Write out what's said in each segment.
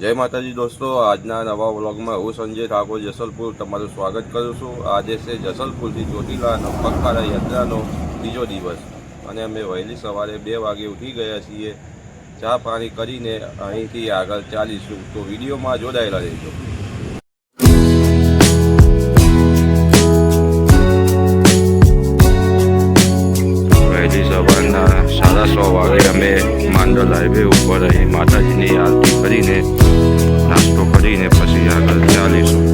જય માતાજી દોસ્તો, આજના નવા વ્લોગમાં હું સંજય ઠાકોર જસલપુર તમારું સ્વાગત કરું છું. આજે છે જસલપુરથી ચોટીલા અને પગપાળા યાત્રાનો ત્રીજો દિવસ અને અમે વહેલી સવારે બે વાગે ઉઠી ગયા છીએ. ચા પાણી કરીને અહીંથી આગળ ચાલીશું. તો વિડીયોમાં જોડાયેલા રહેજો. વહેલી સવારના સાડા સો વાગે અમે માંડલ હાઈવે ઉપર અહીં માતાજીની આરતી કરીને, નાસ્તો કરીને પછી આગળ ચાલીશું.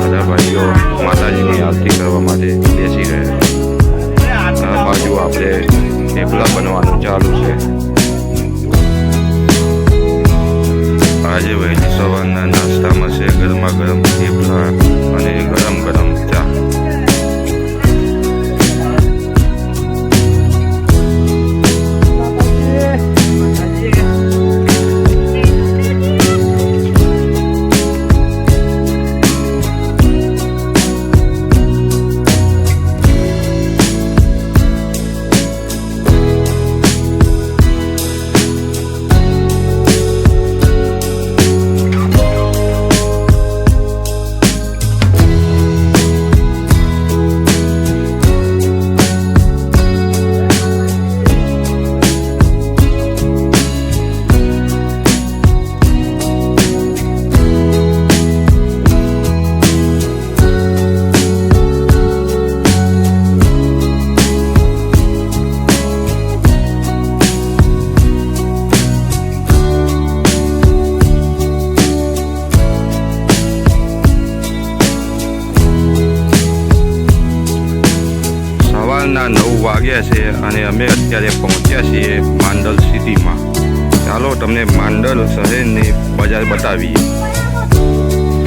બધા ભાઈઓ માતાજીની આરતી કરવા માટે બેસી રહ્યા. બાજુ આપણે થેપલા બનવાનું ચાલુ છે. આજે વહેલી સવારના નવ છે અને અમે અત્યારે પહોંચ્યા છીએ માંડલ સિટીમાં. ચાલો તમને માંડલ શહેરની બજાર બતાવીએ.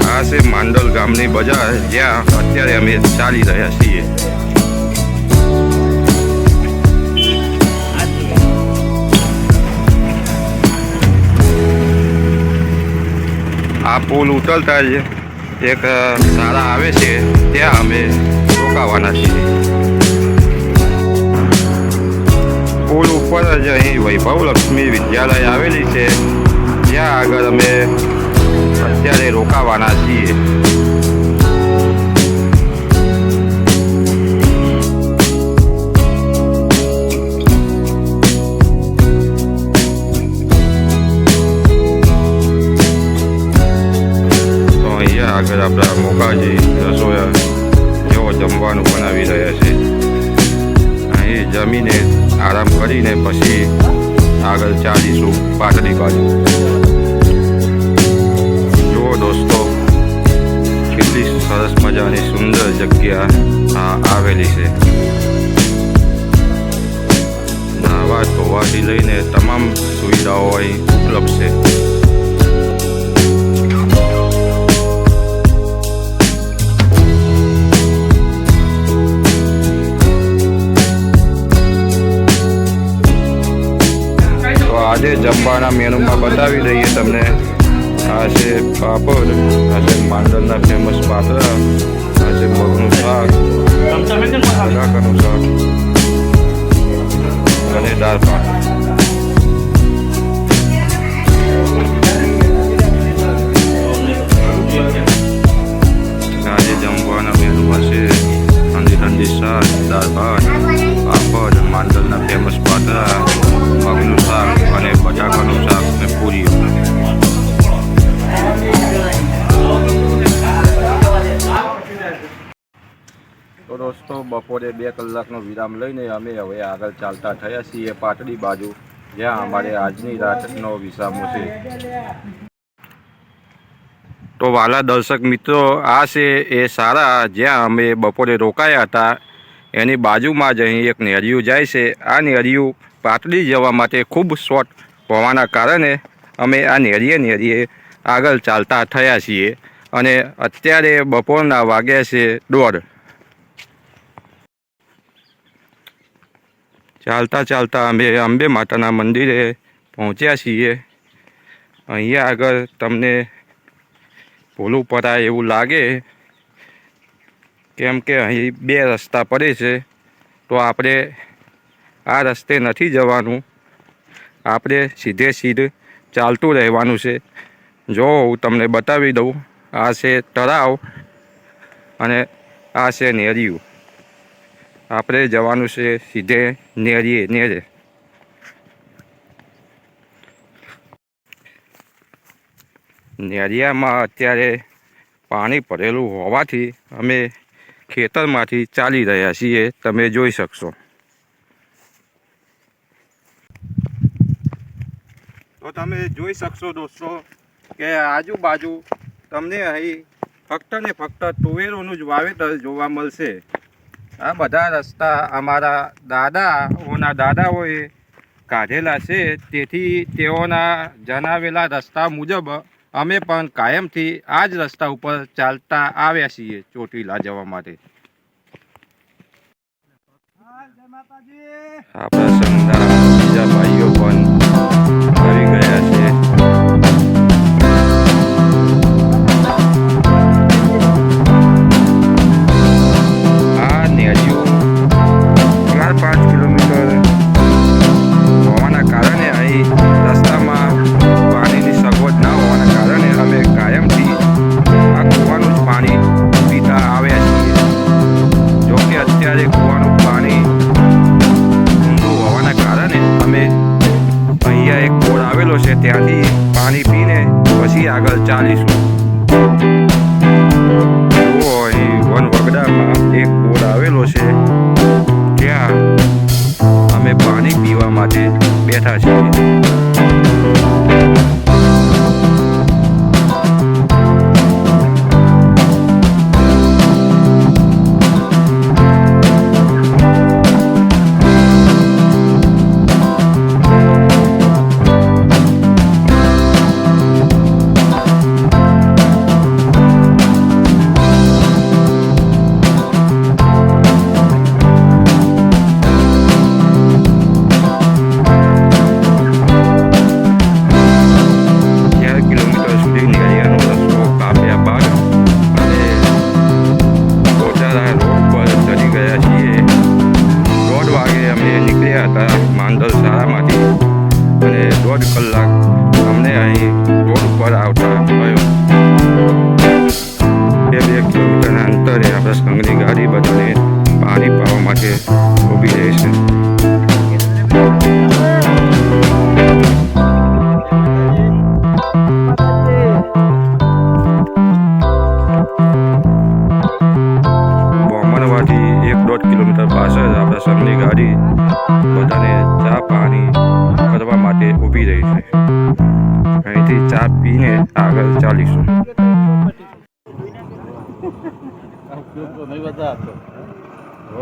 આ છે માંડલ ગામની બજાર, જ્યાં અત્યારે અમે ચાલી રહ્યા છીએ. આ પુલ ઉતરતા જ એક શાળા આવે છે, ત્યાં અમે રોકાવાના છીએ. ઉપર જ અહીં. વૈભવ લક્ષ્મી વિદ્યાલય આવેલી છે. જ્યાં આગળ અમે અત્યારે રોકાવાના છીએ. આગળ આપણા મોકાજી રસોયા જેવો જમવાનું બનાવી રહ્યા છે. અહીં જમીને આરામ કરીને પછી આગળ ચાલીશું પાટડી બાજુ. જુઓ દોસ્તો, કેટલી સરસ મજાની સુંદર જગ્યા આવેલી છે. નાહવા ધોવાથી લઈને તમામ સુવિધાઓ અહીં ઉપલબ્ધ છે. જમવાના મેનુમાં બતાવી દઈએ તમને. આ છે પાપડ, આ છે માંડલના ફેમસ પાતળા આ છે મગનું શાક, બટાકાનું શાક અને દાળ ભાત. આજે જમવાના મેનુમાં છે, ઠંડી ઠંડી શાક, દાળ ભાત, પાપડ માંડલના ફેમસ પાતળા મગનું શાક બપોરે બે કલાકનો વિરામ લઈને અમે હવે આગળ ચાલતા થયા છીએ પાટડી બાજુ, જ્યાં અમારે આજની રાતનો વિસામો છે. તો વાલા દર્શક મિત્રો, આ છે એ સારા જ્યાં અમે બપોરે રોકાયા હતા. એની બાજુમાં જ અહીં એક નેરિયું જાય છે. આ નેરિયું પાટડી જવા માટે ખૂબ શોર્ટ હોવાના કારણે અમે આ નેરીએ નેરીએ આગળ ચાલતા થયા છીએ. અને અત્યારે બપોરના વાગ્યા છે દોઢ. ચાલતા ચાલતા અમે અંબે માતાના મંદિરે પહોંચ્યા છીએ. અહીંયા આગળ તમને ભૂલું પડાય એવું લાગે, કેમ કે અહીં બે રસ્તા પડે છે, તો આપણે આ રસ્તે નથી જવાનું. આપણે સીધે સીધે ચાલતું રહેવાનું છે. જો હું તમને બતાવી દઉં, આ છે તળાવ અને આ છે નેરિયું. આપણે જવાનું છે સીધે નેરીએ, નેરે. નેરિયામાં અત્યારે પાણી ભરેલું હોવાથી અમે ખેતરમાંથી ચાલી રહ્યા છીએ, તમે જોઈ શકશો. તો તમે જોઈ શકશો દોસ્તો કે આજુબાજુ તમને અહીં ફક્ત ને ફક્ત તુવેરોનું જ વાવેતર જોવા મળશે. આ બધા રસ્તા અમારા દાદાઓના દાદાઓએ કાઢેલા છે. તેથી તેઓના જણાવેલા રસ્તા મુજબ અમે પણ કાયમથી આ જ રસ્તા ઉપર ચાલતા આવ્યા છીએ ચોટીલા જવા માટે. આપણા બીજા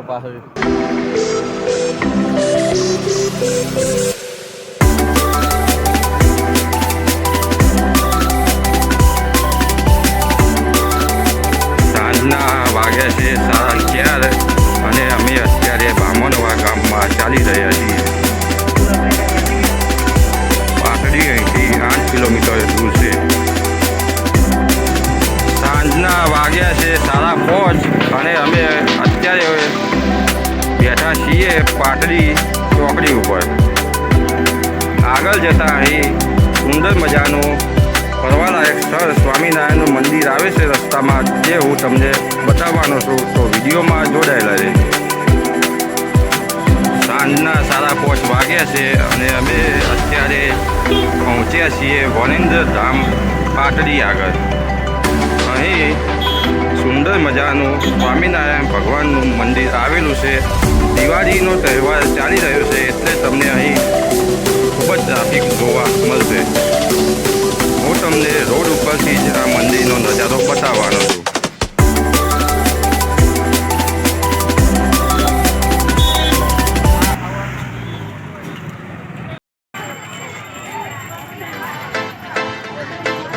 પાછળ સાંજના વાગ્યા છે સાડા અગિયાર અને અમે અત્યારે બામણવા ગામમાં ચાલી રહ્યા બેઠા છીએ પાટડી ચોકડી ઉપર. આગળ જતાં અહીં સુંદર મજાનું ફરવાલાયક સ્થળ સ્વામિનારાયણનું મંદિર આવે છે રસ્તામાં, જે હું તમને બતાવવાનો છું. તો વિડીયોમાં જોડાયેલા રહેજો. સાંજના સાડા પાંચ વાગ્યા છે અને અમે અત્યારે પહોંચ્યા છીએ વનેન્દ્ર ધામ પાટડી આગળ. અહીં સુંદર મજાનું સ્વામિનારાયણ ભગવાનનું મંદિર આવેલું છે. દિવાળીનો તહેવાર ચાલી રહ્યો છે એટલે તમને અહીં ખૂબ જ ટ્રાફિક જોવા મળશે. હું તમને રોડ ઉપરથી જ આ મંદિરનો નજારો બતાવવાનો છું.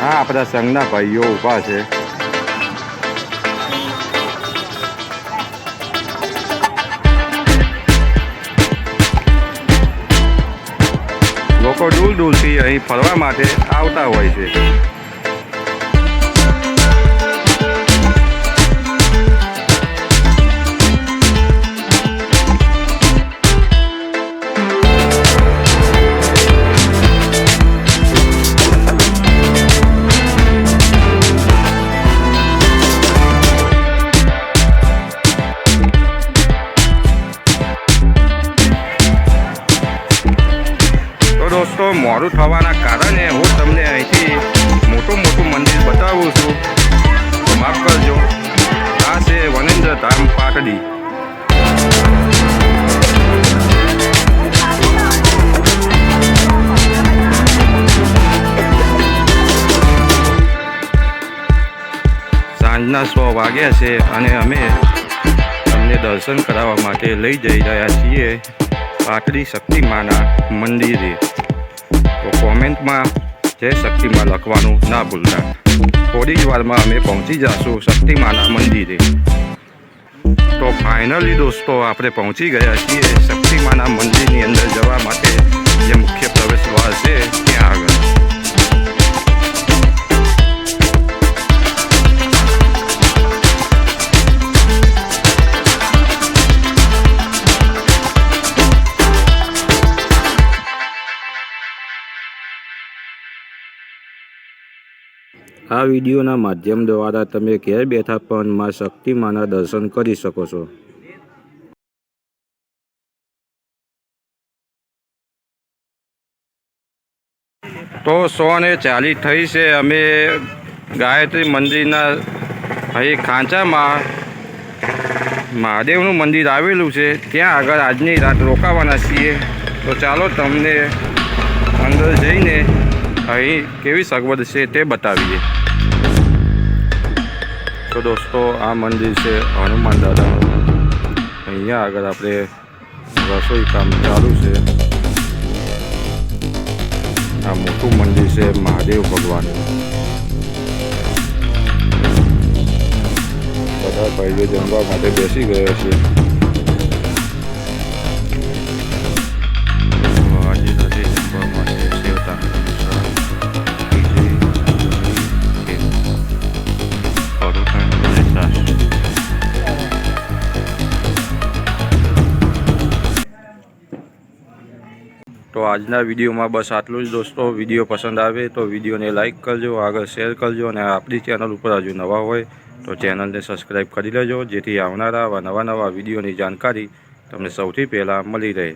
હા, આપણા સંઘના ભાઈઓ ઊભા છે. લોકો દૂર દૂરથી અહીં ફરવા માટે આવતા હોય છે. મોડું થવાના કારણે હું તમને અહીંથી મોટું મોટું મંદિર બતાવું છું. માફ કરજો. આ છે વનેન્દ્ર ધામ પાટડી. સાંજના સો વાગ્યા છે અને અમે તમને દર્શન કરાવવા માટે લઈ જઈ રહ્યા છીએ પાટડી શક્તિમાના મંદિરે. તો કોમેન્ટમાં જય શક્તિમાં લખવાનું ના ભૂલતા. થોડી જ વારમાં અમે પહોંચી જઈશું શક્તિમાના મંદિરે. તો ફાઇનલી દોસ્તો, આપણે પહોંચી ગયા છીએ શક્તિમાના મંદિરની અંદર જવા માટે. જે મુખ્ય પ્રવેશ દ્વાર છે, ત્યાં આગળ. આ વિડીયોના માધ્યમ દ્વારા તમે ઘેર બેઠા પણ માં શક્તિમાના દર્શન કરી શકો છો. તો સો ને ચાલીસ થઈ છે. અમે ગાયત્રી મંદિરના અહીં ખાંચામાં મહાદેવનું મંદિર આવેલું છે. ત્યાં આગળ આજની રાત રોકાવાના છીએ. તો ચાલો તમને અંદર જઈને અહીં કેવી સગવડ છે તે બતાવીએ. તો દોસ્તો, આ મંદિર છે હનુમાન દાદા અહીંયા આગળ આપણે રસોઈ કામ ચાલુ છે. આ મોટું મંદિર છે મહાદેવ ભગવાનનું. બધા ભાઈઓ જમવા માટે બેસી ગયા છે. તો આજના વિડીયોમાં બસ આટલું જ દોસ્તો. વીડિયો પસંદ આવે તો વિડીયોને લાઇક કરજો, આગળ શેર કરજો અને આપણી ચેનલ ઉપર હજુ નવા હોય તો ચેનલને સબસ્ક્રાઈબ કરી લેજો, જેથી આવનારા આવા નવા નવા વિડીયોની જાણકારી તમને સૌથી પહેલાં મળી રહે.